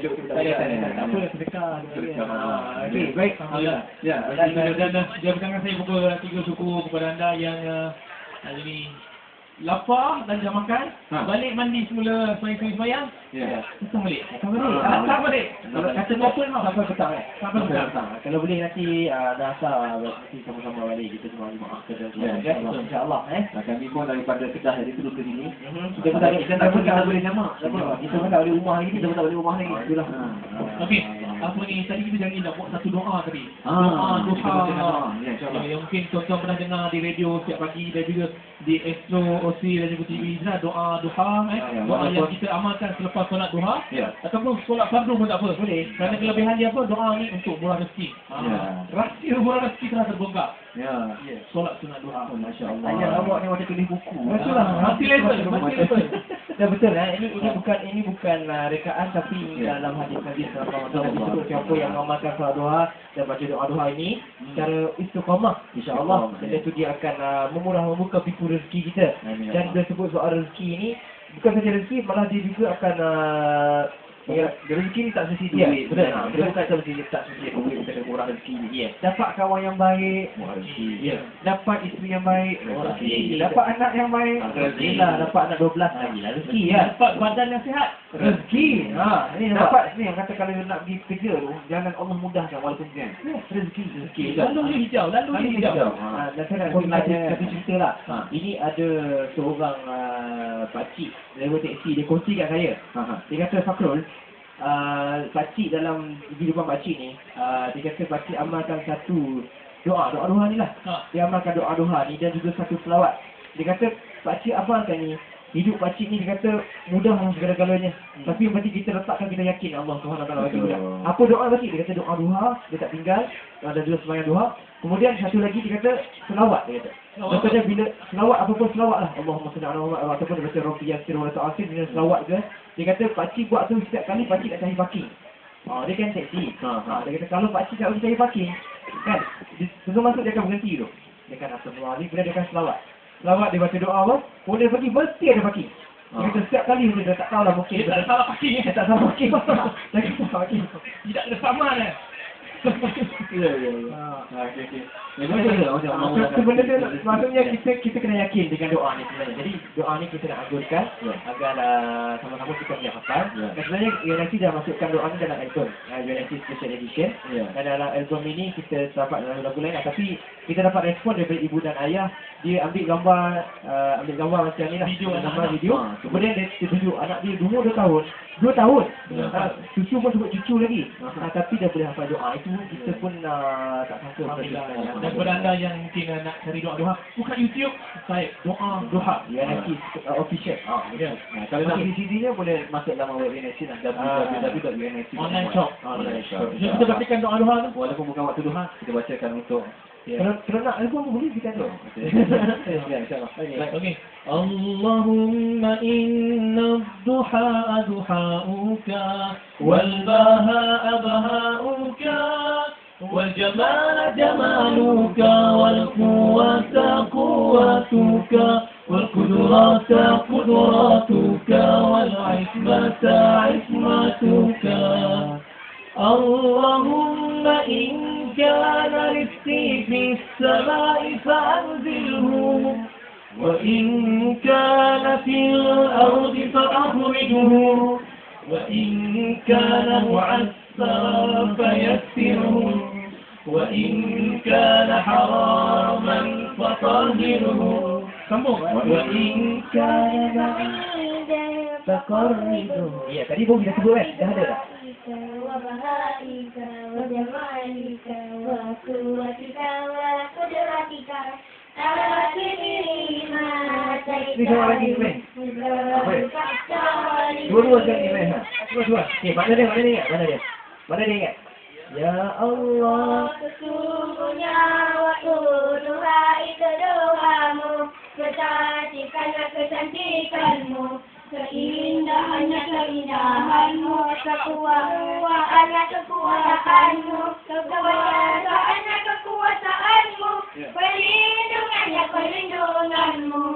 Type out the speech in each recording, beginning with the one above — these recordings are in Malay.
hidup kita Tak ada, tak ada. Tak ada. apa, sedekah. Sedekah. Ah, Okey, baik. Alhamdulillah. Ya, Dan, dan, dan, dan jawabkan saya pukul tiga syukur kepada anda yang uh, hari ini lapar dan jam makan, Ha. balik mandi semula semayang-semayang, ya. datang balik. Datang balik. Ah, Datang balik. Kata apa tau? Sampai petang eh? Sampai petang. Kalau boleh nanti uh, dah asal nanti sama-sama balik kita semua jemaah kerja Ya, ya, betul. insya-Allah eh. Nah, kami pun daripada Kedah jadi terus ke sini. Kita pun tak kita pun tak boleh nama. Ya. Kita pun tak boleh rumah lagi, kita pun tak boleh rumah lagi. Itulah. Okey, apa ni tadi kita janji nak buat satu doa tadi. Ah, doa kita duha. doa. Ya, insyaAllah. Ya, yang mungkin tuan-tuan pernah dengar di radio setiap pagi dan juga di Astro OC dan juga TV Izra doa duha eh. Ya, ya, doa yang kita amalkan selepas solat duha. Ya. Ataupun solat fardu pun tak apa. Boleh. Kerana kelebihan dia apa? Doa ni untuk murah rezeki. Ya. Rahsia murah rezeki telah terbongkar. Ya. Solat sunat duha. Oh, Masya Allah. Tanya awak ni macam tulis buku. Betul lah. Mati level. Mati level. Ya betul eh. Ini ini bukan ini bukan uh, rekaan tapi Ya. dalam hadis Nabi sallallahu alaihi wasallam disebut siapa yang mengamalkan solat duha dan baca doa duha ini secara istiqamah insyaallah dan ya. itu dia akan uh, memurah membuka pintu rezeki kita. Amin, ya Dan dia sebut soal rezeki ini bukan saja rezeki malah dia juga akan uh, Ya, rezeki ni tak mesti dia. Duit, Betul. Ha, dia bukan tak mesti dia tak mesti dia duit kita kena murah rezeki. Ya. Dapat kawan yang baik, rezeki. Ya. Dapat isteri yang baik, rezeki. Dapat anak yang baik, Rezeki. lah. Dapat anak 12 lagi lah rezeki ya. Dapat badan yang sihat. Rezeki. Ha, ni dapat ni yang kata kalau nak pergi kerja tu, jangan Allah mudahkan walaupun kan. Rezeki, rezeki. Lalu dia hijau. Lalu dia hijau. Ha, dan saya nak cerita, tanya- satu cerita lah. Ha. Ini ada seorang uh, pakcik, driver teksi, dia kongsi kat saya. Ha, ha. Dia kata Fakrul, uh, pakcik dalam kehidupan pakcik ni, uh, dia kata pakcik amalkan satu doa, doa-doa ni lah. Ha. Dia amalkan doa-doa ni dan juga satu selawat. Dia kata pakcik amalkan ni, hidup pakcik ni dia kata mudah dalam segala-galanya. Hmm. Tapi yang penting kita letakkan kita yakin Allah Taala bagi mudah. Apa doa lagi? Dia kata doa duha, dia tak tinggal. Ada juga sembahyang duha. Kemudian satu lagi dia kata selawat dia kata. Contohnya bila selawat apa pun selawat lah. Allahumma salli ala Muhammad ataupun dia baca Rabbi Yasir wa Ta'asir dia selawat ke. Dia kata pakcik buat tu setiap kali pakcik nak cari parking. Ha, dia kan taksi. Ha, Ha, dia kata kalau pakcik tak boleh cari parking, kan? dia- Sebelum masuk dia akan berhenti tu. Dia akan astagfirullahaladzim, kemudian dia akan selawat. Selawat dia baca doa apa, kemudian pergi mesti ada parking. Dia Ha. kata setiap kali dia, tak tahu lah mungkin Dia tak salah parking. dia tak tahu parking. Dia kata parking. Tidak ada sama dia. Ya, ya, ya. Ha. Ha, okey, okey. Ya, betul lah, macam Ah, Allah so- Sebenarnya mudahkan. maksudnya kita kita kena yakin dengan doa ni sebenarnya. Jadi doa ni kita nak agungkan Ya. agar uh, sama-sama kita boleh hafal. Ya. Dan sebenarnya UNIC dah masukkan doa ni dalam album. Uh, UNIC Special Edition. Ya. Dan dalam album ini kita dapat dalam lagu lain tapi kita dapat respon daripada ibu dan ayah dia ambil gambar uh, ambil gambar macam ni lah Video gambar video Ha, kemudian dia, dia tunjuk anak dia umur 2 tahun 2 tahun uh, cucu pun sebut cucu lagi uh, tapi dia boleh hafal doa itu kita pun uh, tak sangka Alhamdulillah. Ya. Dan kepada anda yang mungkin uh, nak cari doa duha, buka YouTube, type doa duha. UNIC uh, official Ah, Ya. Nah, kalau nak beli CD-nya boleh masuk dalam web UNIC lah www.unic. Online shop. Online shop. Kita bacakan doa duha tu. Walaupun bukan waktu duha, kita bacakan untuk اللهم إن الضحى ضحاؤك والبهاء بهاؤك والجمال جمالك والقوة قوتك والقدرات قدراتك والعصمة عصمتك اللهم إن كان لفتي في السماء فأنزله. وإن كان في الأرض فأخرجه. وإن كان معسرا فيسره. وإن كان حراما فطهره. وإن كان sebut kan? Dah ada tak? وبهائك وجمالك وقوتك وقدرتك أكرمي ما أتيت Ni sama lagi, Iman. Dua-dua sekali ni, ha. Dua-dua. Okey, mana dia? Mana dia ingat? Mana dia? Mana dia ingat? Ya Allah. Sesungguhnya waktu duha itu doamu Kecantikannya kecantikanmu keindahannya keindahanmu kekuatan kekuatanmu kekuatannya kekuatanmu perlindungannya perlindunganmu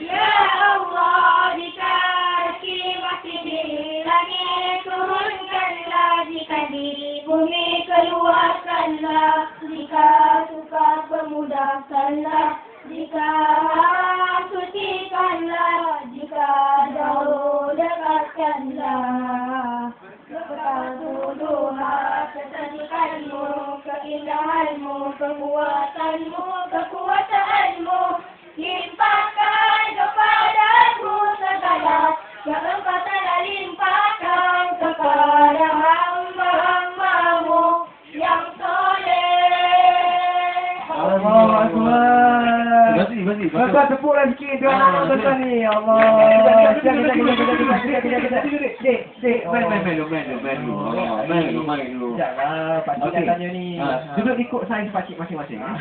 ya Allah di kaki masih di langit turunkanlah jika di bumi keluarkanlah jika suka pemudahkanlah jika Kapuwa sa mo, kapuwa sa mo, limpakan kapadayon sa gaya, yaman pa. Berhenti. Tuan-tuan tepuklah sikit Ah, anak ni. Allah. Sekejap, sekejap, sekejap, sekejap, sekejap, sekejap, sekejap. Dek, dek. Main, main, main dulu, main dulu, main dulu. Ah, Main dulu, main dulu. Sekejap lah, pakcik Okey. dah tanya ni. Ah. Duduk ikut saiz pakcik masing-masing. eh.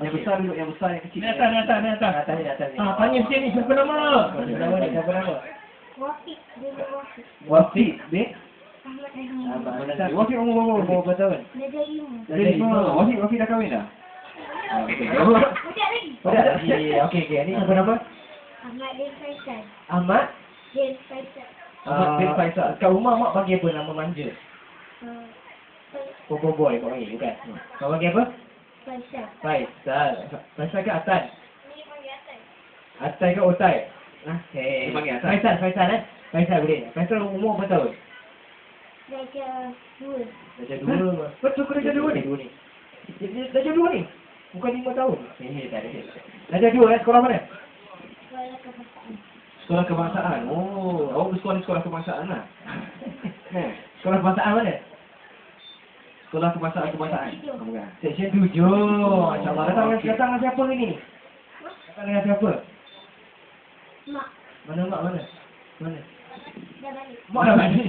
Yang besar duduk, yang besar, yang kecil. Ni atas, ni atas, ni atas. Atas ni, atas ni. Ah, tanya sikit ni, siapa nama? Siapa nama ni? Siapa nama? Wafik, dia Wafik. Wafik, dek. Ahmad. Wafik umur berapa? Umur berapa tahun? Dia jadi ilmu. Dah lima. Wafik, Wafik dah kahwin dah? Ah. Oh, dah? Ahmad Faisal. Ahmad. Faisal. Ahmad Faisal. Kat rumah mak panggil apa nama manja? Uh, Popo boy kau panggil, bukan? Kau panggil apa? Faisal. Faisal. Faisal ke Atan? Ni panggil atas. Atai ke Otai? Ah, hey. Atan. Faisal, Faisal eh? Faisal boleh. Faisal umur berapa tahun? Darjah dua. Darjah dua. Betul ke darjah dua ni? Darjah dua ni? Bukan lima tahun. Eh, tak ada. Darjah dua eh? Sekolah mana? Sekolah kebangsaan. Sekolah kebangsaan. Oh, awak bersekolah di sekolah kebangsaan lah. Eh, Sekolah kebangsaan mana? sekolah kebangsaan kebangsaan. Seksyen tujuh. InsyaAllah. Datang dengan, datang dengan siapa hari ni? Datang dengan siapa? Mak. Mana mak mana? Mana? Dah balik. Mak dah balik.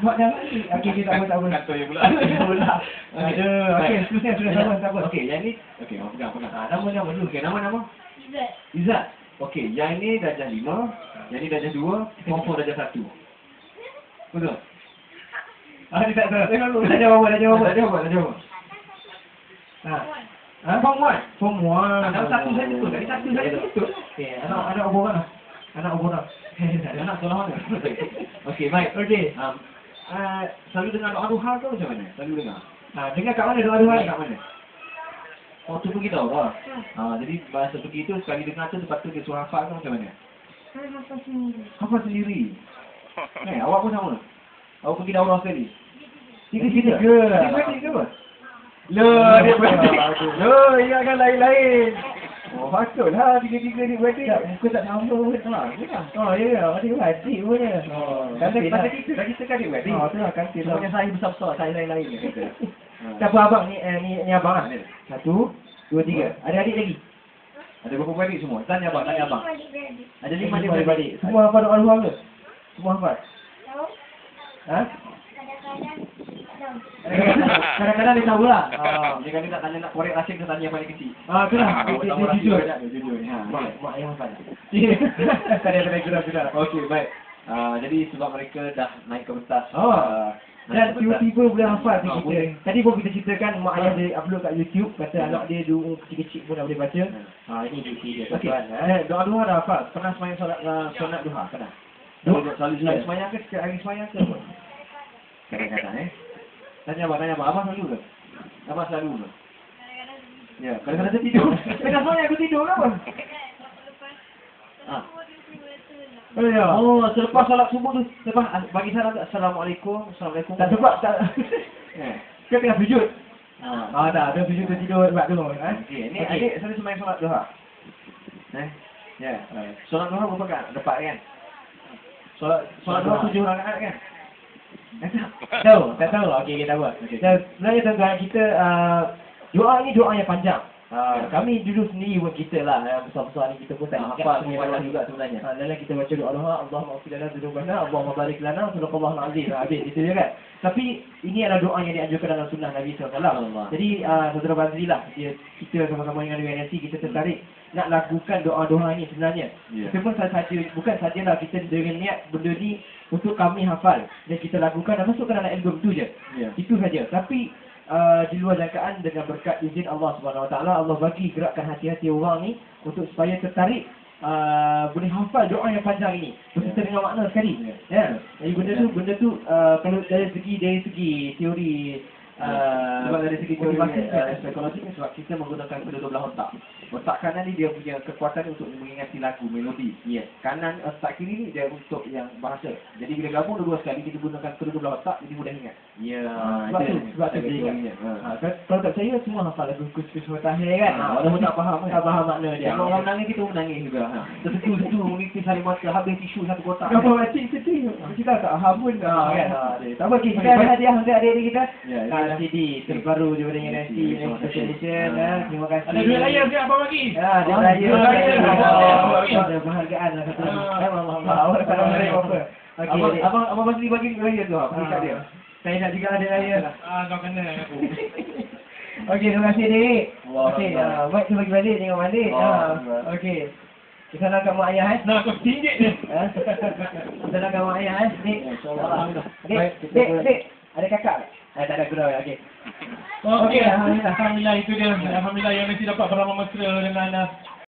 Mak, dah balik. Okey, kita tak apa, tak apa. Kantor yang pula. Pula. Ada. Okey, seterusnya, sudah tak apa, tak apa. Okey, yang ni. Okey, awak pegang, pegang. Ah, nama nama dulu. Okey, nama-nama? Izzat. Izzat. Okey, yang ini darjah lima, yang ini darjah dua, form four darjah satu. Betul? Ah, dia tak tahu. Tengok dulu. Dah jawab apa, dah jawab apa. Dah jawab, dah jawab. Ha. Ha? Form one. Form one. Dalam satu saya betul, dari satu saya betul. Okey, anak anak obor mana? Anak obor mana? Anak sekolah mana? Okey, baik. Okey. Um, uh, selalu dengar doa duha ke macam mana? Selalu dengar. Ha, dengar kat mana doa-doa ni? Kat mana? Oh, tu pergi tahu lah. Ha, jadi bahasa pergi tu sekali dengar tu lepas tu dia suruh hafal ke macam mana? Saya hafal sendiri. Hafal sendiri. Eh, awak pun sama. Awak pergi daurah sekali. Tiga-tiga. Ke apa? Loh, dia. Bagus. Loh, ingatkan lain-lain. Oh, patutlah tiga-tiga ni berarti. Tak, muka tak sama pun. Ha, betul. Oh, ya, yeah, adik adik punya. Oh, Kantin kantin lah. lah. kita, dah kita kan dia berarti. Oh, tu lah kantin lah. Semuanya saya besar-besar, saya lain-lain ni kata. Siapa abang ni, eh, ni, ni abang lah. Ada. Satu, dua, tiga. Ada adik lagi? Ada berapa beradik semua? Tanya abang, tanya abang. Ada lima adik adik-beradik. Semua hafal doa luar ke? Semua hafal? Tahu? Ha? Kadang-kadang. Kadang-kadang dia tahu lah. Ah, dia kan dia tak tanya nak korek rasa ke tanya yang paling kecil. Ah, tu lah. Ah, Dia, dia, dia jujur. dia jujur. Mak, yang hafal. Tadi ada lagi sudah-sudah. Okey, baik. Ah, jadi sebab mereka dah naik ke pentas. Ah, Dan tiba-tiba boleh hafal Ah, ni kita. Tadi pun kita ceritakan mak ayah dia upload kat YouTube kata anak dia dulu kecil-kecil pun dah boleh baca. Ha ini bukti dia Okey. tuan-tuan. Eh doa-doa dah hafal. Pernah semayang solat uh, sunat duha pernah? Selalu- selalu Selalu semayang. semayang ke setiap hari semayang ke apa? Kadang-kadang eh. Tanya abang, tanya abang. Abang selalu ke? Abang selalu ke? Ya, kadang-kadang dia tidur. Tengah semayang aku tidur ke apa? Ah. Oh ya. Oh, selepas solat subuh tu, lepas ah, bagi salam tak? Assalamualaikum, Assalamualaikum. Tak sebab tak. Eh. Kau tengah sujud. Ah. Ah dah, ada sujud tu tidur sebab tu. Eh? Okey, ni Okey. adik selalu semayang solat duha. Eh? Ya. Solat duha berapa kan? Dapat kan? Solat solat duha tujuh rakaat kan? Tak. Tahu, tak tahu. Okey, kita buat. Dan sebenarnya tuan-tuan kita uh, doa ni doa yang panjang. Uh, Ya. kami dulu sendiri pun kita lah yang besar-besar ni kita pun tak Ah, ingat hafal semua doa juga sebenarnya. Ha, dalam kita baca doa doa Allah maghfir lana dzunubana Allahumma barik lana sadaqallahu alazim habis itu je kan tapi ini adalah doa yang dianjurkan dalam sunnah Nabi SAW Allah. jadi uh, saudara Bazri lah dia, kita sama-sama dengan UNSC kita tertarik nak lakukan doa-doa ini sebenarnya Ya. kita pun saja bukan sajalah kita dengan niat benda ni untuk kami hafal dan kita lakukan dan masukkan dalam album tu je Ya. itu saja tapi uh, di luar jangkaan dengan berkat izin Allah Subhanahu Wa Taala Allah bagi gerakkan hati-hati orang ni untuk supaya tertarik uh, boleh hafal doa yang panjang ini beserta Ya. dengan makna sekali Ya. ya jadi benda tu benda tu uh, kalau dari segi dari segi teori Uh, sebab dari segi teori uh, psikologi sebab kita menggunakan kedua belah otak. Otak kanan ni dia punya kekuatan untuk mengingati lagu, melodi. Yes. Kanan otak kiri ni dia untuk yang bahasa. Jadi bila gabung dua-dua sekali kita gunakan kedua belah otak jadi mudah ingat. Ya, Ah, sebab tu, sebab tu dia ingat. Ha. Ha, kan- kalau tak percaya semua hafal lagu kus-kus mutakhir kan. Ha, walaupun tak faham kan. Tak faham makna dia. Tengok orang menangis kita pun menangis juga. Ha. Tersetu-setu mengikis hari mata habis tisu satu kotak. Apa macam sedih. Kita tak Ah, kan. ah, dia. Tak apa, kita ada hadiah untuk adik-adik kita. Ya, Ah. CD terbaru daripada Ya. Special Edition. Ah. ah. Terima kasih. Ada duit layar ke apa bagi? Ya, Ah, raya. duit raya. Oh, Ada penghargaan lah satu. Ah. Eh, Allah Allah. Abang, abang Basri bagi duit raya tu. Ha. Bagi kat dia. Saya nak juga ada raya. Ah, kau kena aku. Okey, terima kasih Dik. Okey, ah, baik kita bagi balik tengok balik. Ah, Allah. Okey. Kita nak kat mak ayah eh. Nah, kau tinggi ni. Ha? Kita nak kat mak ayah eh. Dik. Ya. Dik, dik, dik. Ada kakak? Eh, tak ada gurau. Okey. Okey, Okey, Alhamdulillah. Alhamdulillah itu dia. Alhamdulillah yang mesti dapat beramah mesra dengan uh,